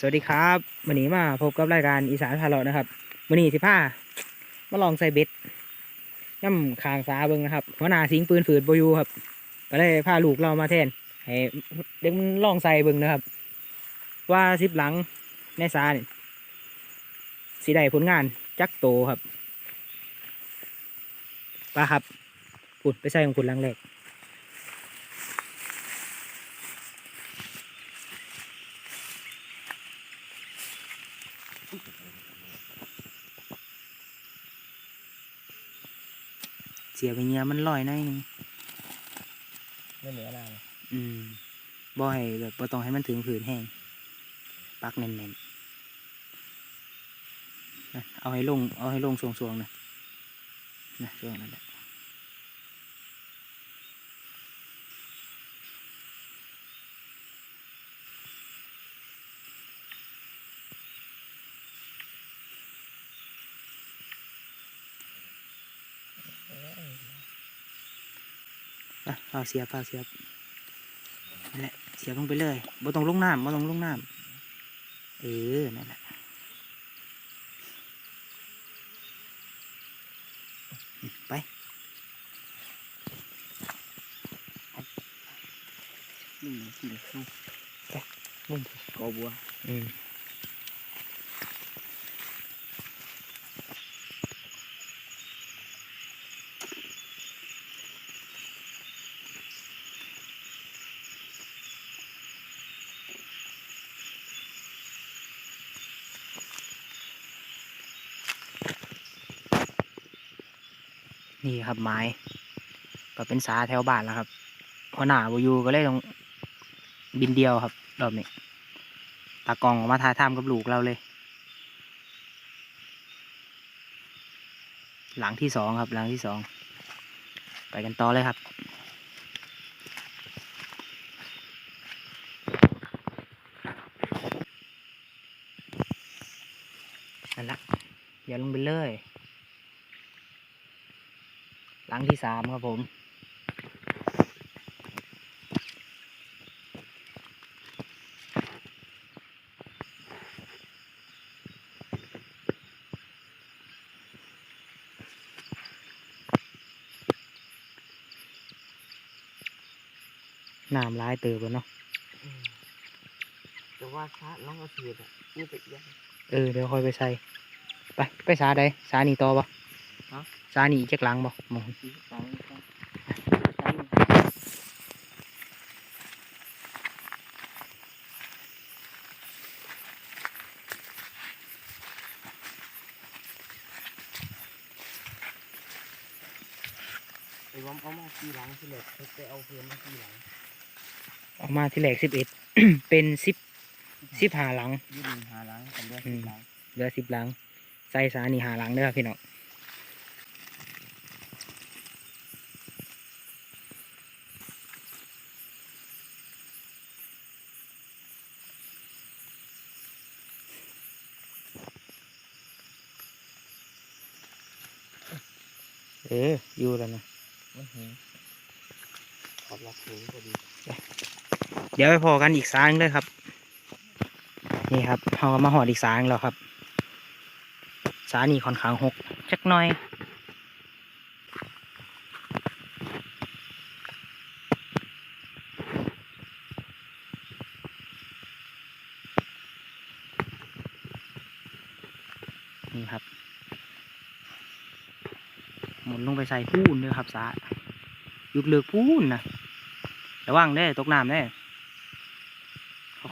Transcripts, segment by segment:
สวัสดีครับวันนี้มาพบกับรายการอีสานพาเลาะนะครับวันนี้สิพามาลองใส่เบ็ดย่ำคางสาเบิงนะครับหัวหน้าสิงปืนฝืดโบอยูครับ ก็เลยพาลูกเรามาแทนให้เด็กมันลองใส่เบิงนะครับ ว่าสิบหลังในสาเนี่ยสีได้ผลงานจักโตครับป้าครับปุดไปใส่ของคุณหลังแรก เสียไปเงี้ยมันลอยหน่อยหนึงไม่เหลืออะไรเลยอืมบ่ให้แบบบ่ต้องให้มันถึงผืนแห้ง ปักแน่นๆนะเอาให้ลง เอาให้ลงสวงๆนะนะช่วงนั้นแหละ อะเอาเสียบเอาเสียบนั่นแหละเสียบลงไปเลยบ่ต้องลงน้ำบ่ต้องลงน้ำเออนั่นแหละอืมไปนี่กินสู้มุมกอบัวอืม นี่ครับไม้ ก็เป็นสาแถวบ้านแล้วครับหัวหน้าบอยู่ก็เลยต้องบินเดียวครับรอบนี้ตากองออกมาถ่ายทำกับลูกเราเลย หลังที่สองครับ หลังที่สอง ไปกันต่อเลยครับ นั่นละอย่าลงไปเลย หลังที่สามครับผมน้ำร้ายเติบแล้วเนาะแต่ว่าช้าน้องเอาเสียดอะนี่ไปยังเออ เดี๋ยวค่อยไปใส่ ไป ไปสาใดสานี่ต่อปะ สานี่อีกจักหลังบ่มองสีสามก็ไอ้วอมเอามากี่หลังที่เหลือไปเอาเพื่อนมากี่หลังออกมาที่แรกสิบเอ็ด เป็นสิบสิบหาหลังยี่หนึ่งหาหลังกันด้วยสิบหลัง เหลือสิบหลัง ใส่สานี่หาหลังเด้อครับพี่น้อง เอออยู่แล้วนะอื้อหือขอบรักหูพอดีเดี๋ยวไปพอกันอีกสางเลยครับ นี่ครับเราก็มาหอดอีกสางแล้วครับ สานี่ค่อนข้างหกจักหน่อย นี่ครับ หมุนลงไปใส่พูนด้วยครับสายุกเลือกพูนนะระวังได้ตกน้ำได้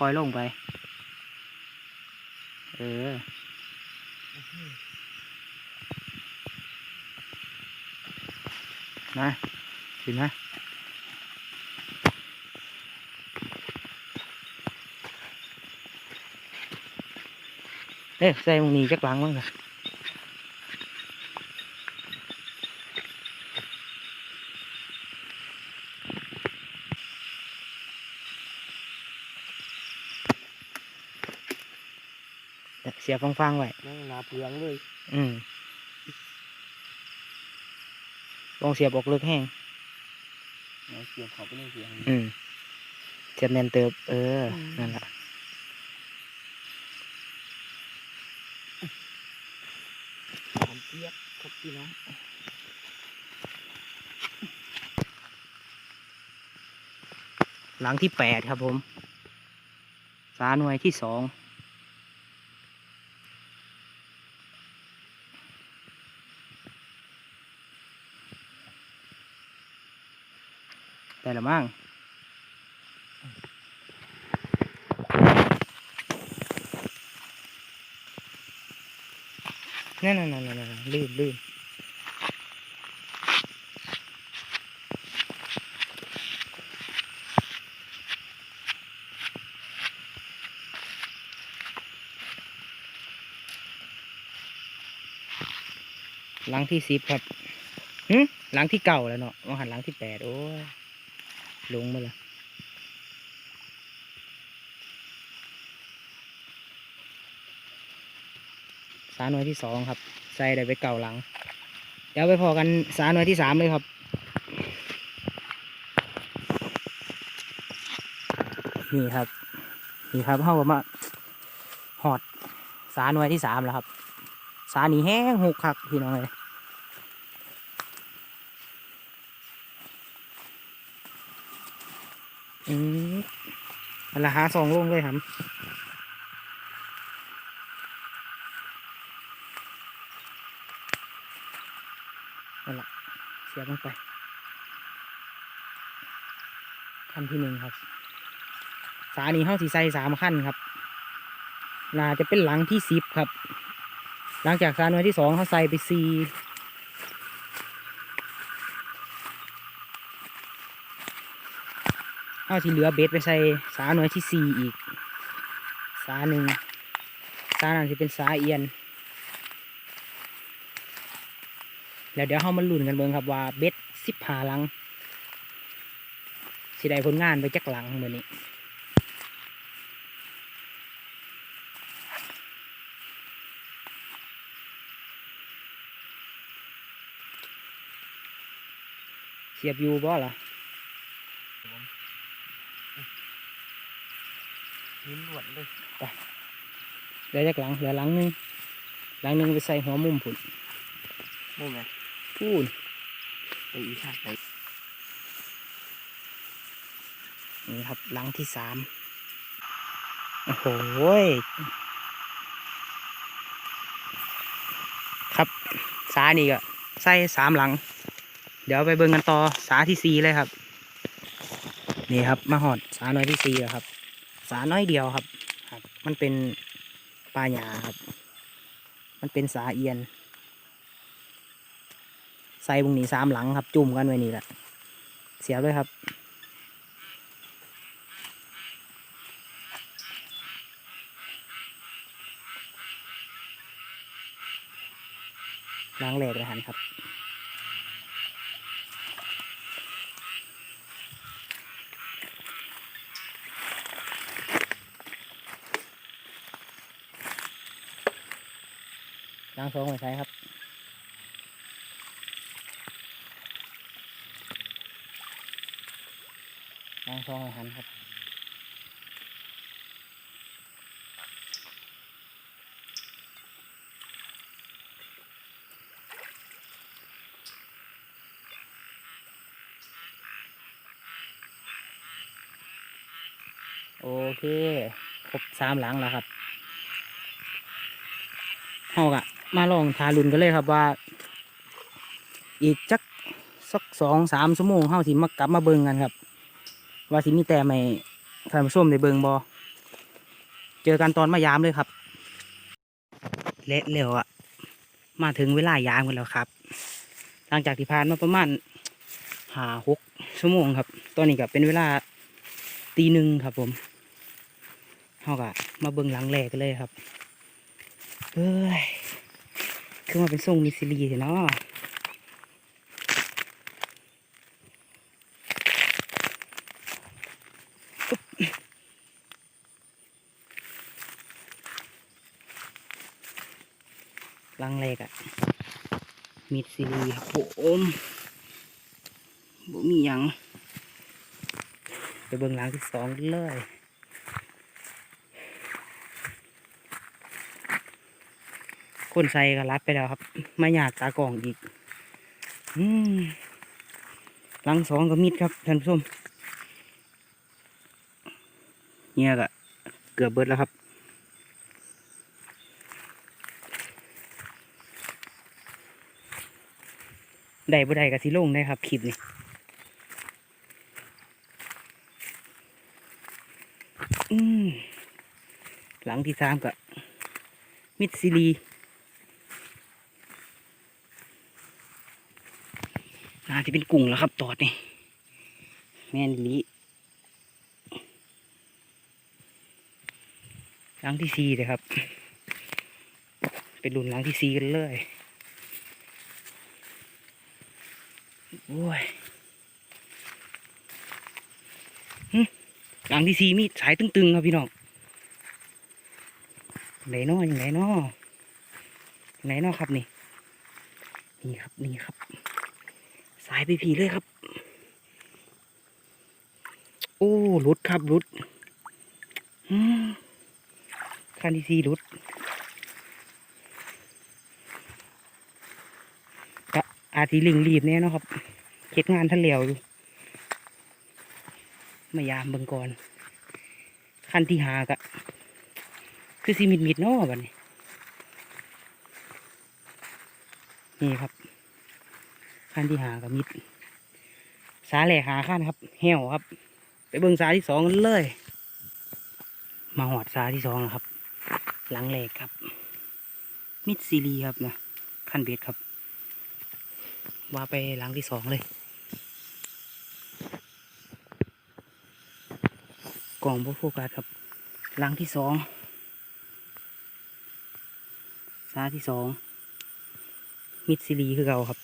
ค่อยๆลงไป เออนะขึ้นนะเอ๊ะใส่มึงนี่จักหลังมั้งนะ เสียบฟางๆไว้นั่งหนาเปลืองเลย อืมต้องเสียบออกลึกแห้งเสียบขอบไปเลยเสียงอืมเสียบแนนเติบ เออ นั่นแหละเปียกครับพี่น้องหลังที่แปดครับผม สาหน่วยที่สอง มั่งนั่นนั่นนั่นนั่นลื่นลื่นหลังที่สิบครับหึหลังที่เก่าแล้วเนาะมาหันหลังที่แปดโอ้ย ลงมาละสาหน่วยที่สองครับ ใส่ได้ไปเก่าหลัง เดี๋ยวไปพอกันสาหน่วยที่สามเลยครับนี่ครับนี่ครับเข้ามาหอดสาหน่วยที่สามแล้วครับ สาหนีแห้งหกคักพี่น้องเลย อืมอันละหาสองลงเลยครับนั่นแหละเสียบลงไปขั้นที่หนึ่งครับ สานี้เข้าสีใสสามขั้นครับ น่าจะเป็นหลังที่สิบครับ หลังจากสาหน่วยที่สองเขาใส่ไปสี่เอาที่เหลือเบสไปใส่สาหน่วยที่สี่อีก สาหนึ่งสาหนั้นจะเป็นสาเอียน แล้วเดี๋ยวเขามาลุ้นกันเบิ่งครับว่าเบสสิบหาหลัง สิได้ผลงานไปจักหลังเหมือนนี้เสียบอยู่บ่ล่ะ นิ้นหลวดเลยเหลือจักหลังเหลือหลังหนึงหลังหนึงไปใส่หัวมุมผุนมุมไหมพูนไปอีกข้างไปนี่ครับหลังที่สามโอ้โหยครับสานี่ก็ใส่สามหลัง เดี๋ยวไปเบิ่งกันต่อสาที่สี่เลยครับ นี่ครับมาหอดสาน้อยที่สี่แล้วครับสาน้อยเดียวครับครับ มันเป็นปลาหยาครับ มันเป็นสาเอียน ใส่บุงนี้สามหลังครับ จุ่มกันไว้นี่แหละ เสียบเลยครับล้างแหลกเลยหันครับ ล้างสองไว้ใช้ครับล้างสองไว้หันครับโอเค ครบสามหลังแล้วครับเฮากะ มาลองทารุนกันเลยครับว่า อีกจักสักสองสามชั่วโมงเฮาสิมากลับมาเบิ่งกันครับ ว่าสิมีแต่ไม่ท่านผู้ชมได้เบิ่งบอเจอกันตอนมายามเลยครับเละเร็วอะมาถึงเวลายามกันแล้วครับ หลังจากที่ผ่านมาประมาณหาหกชั่วโมงครับ ตอนนี้ก็เป็นเวลาตีหนึ่งครับ ผมเฮากะมาเบิ่งหลังแรกกันเลยครับเฮ้ย คือมาเป็นทรงมิสซิลีเถอะเนาะอุ๊บหลังแรกอะมิสซิลีครับผมบ่มีหยังไปเบิ่งหลังที่สองเลย คนใส่ก็รับไปแล้วครับ มาหยาดตากล่องอีกอืมหลังสองก็มิดครับท่านผู้ชมเนี่ยก็เกือบเบิดแล้วครับได้บ่ได้ก็สิลงได้ครับคลิปนี้หลังที่สามก็มิดซิลี น่าจะเป็นกุ้งแล้วครับ ตอดนี่แม่นอีลีหลังที่สี่เลยครับ เป็นรุ่นหลังที่สี่กันเลยโอ้ยหลังที่สี่มีสายตึงๆครับพี่น้องไหนนออย่างไหนนอไหนนอครับนี่ นี่ครับ นี่ครับายไปผีเลยครับ โอ้หลุดครับหลุดคันที่สี่หลุดก็อาจสิลิงรีบแน่เนาะครับเฮ็ดงานทันเหลวอยู่มายามเบิ่งก่อนคันที่หากะคือสีมิดมิดเนาะบัดนี้ นี่ครับ ขั้นที่หากับมิดสาแหลกหาขั้นครับเหี่ยวครับ ไปเบิ่งสาที่สองเลย มาหอดสาที่สองครับ หลังแหลกครับ มิดซีรีครับนะขั้นเบ็ดครับว่าไปหลังที่สองเลยกล่องโบโฟกัสครับ หลังที่สองสาที่สองมิดซีรีคือเก่าครับ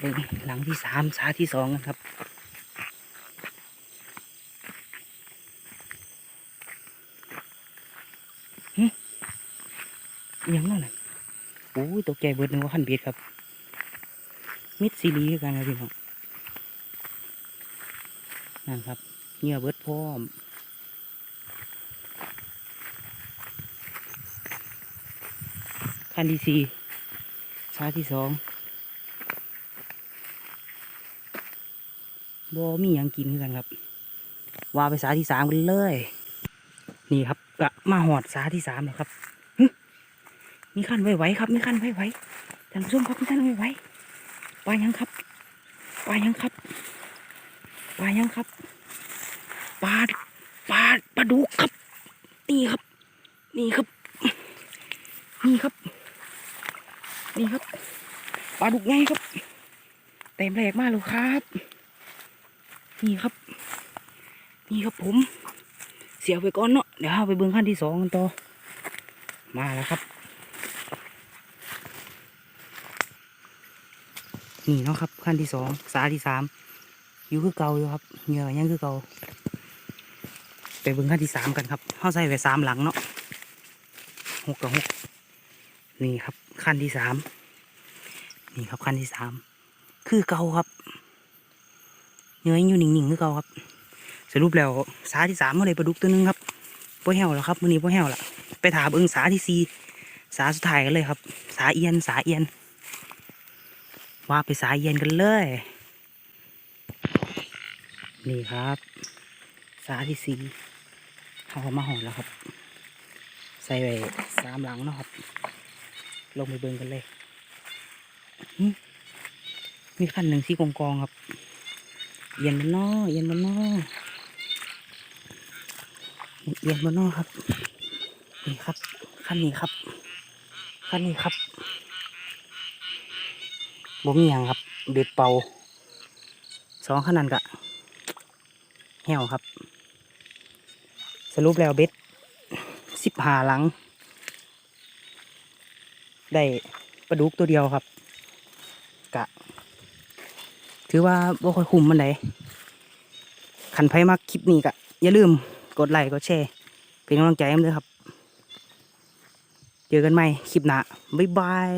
เบิ่งหลังที่สามสาที่สองกันครับยังนั่นน่ะโอ้ยตกใจเบิดนึกว่าขันเบียดครับ มิดซีรีกันครับพี่น้องนั่นครับเงื่อเบิดพร้อมคันที่สี่สาที่สอง บ่มีหยังกินคือกันครับ ว่าไปสาที่สามกันเลย นี่ครับกะมาหอดสาที่สามแล้วครับมีขั้นไว้ไว้ครับมีขั้นไว้ไว้ท่านผู้ชมครับมีขั้นไว้ไว้ปลายังครับปลายังครับปลายังครับปลาปลาปลาดุกครับ นี่ครับ นี่ครับ นี่ครับ นี่ครับปลาดุกไงครับเต็มแรกมากเลยครับ นี่ครับ นี่ครับผม เสียไปก่อนเนาะเดี๋ยวเอาไปเบิ้งขั้นที่สองกันต่อมาแล้วครับ นี่เนาะครับขั้นที่สองสาที่สามอยู่คือเก่าอยู่ครับเหงื่อยังคือเก่าไปเบิ้งขั้นที่สามกันครับเขาใส่ไว้สามหลังเนาะหกกับหกนี่ครับขั้นที่สามนี่ครับขั้นที่สามคือเก่าครับ เนื้อยังอยู่หนิ่งๆคือเก่าครับ สรุปแล้วสาที่สามเมื่อไรปลาดุกตัวหนึงครับพ่แห้วแล้วครับมื้อนี้พ่แห้วละไปถามเอิงสาที่สี่สาสุดท้ายกันเลยครับ สาเอียนสาเอียน ว่าไปสาเอียนกันเลย นี่ครับ สาที่สี่เขามาหอแล้วครับ ใส่ไว้สามหลังนะครับ ลงไปเบิ่งกันเลยมีขั้นหนึ่งสีกองกองๆครับ เอียนบนนอเอียนบนนอเอียนบนนอครับ นี่ครับขั้นนี้ครับขั้นนี้ครับบ่มีหยังครับ เบ็ดเป่าสองขั้นนั้นกะแห้วครับ สรุปแล้วเบ็ดสิบหาหลัง ได้ปลาดุกตัวเดียวครับ ถือว่าบ่ค่อยคุ้มมันไดขันไพ่มากคลิปนี้กะอย่าลืมกดไลค์กดแชร์เป็นกำลังใจให้ผมด้วยครับ เจอกันใหม่คลิปหน้าบ๊ายบาย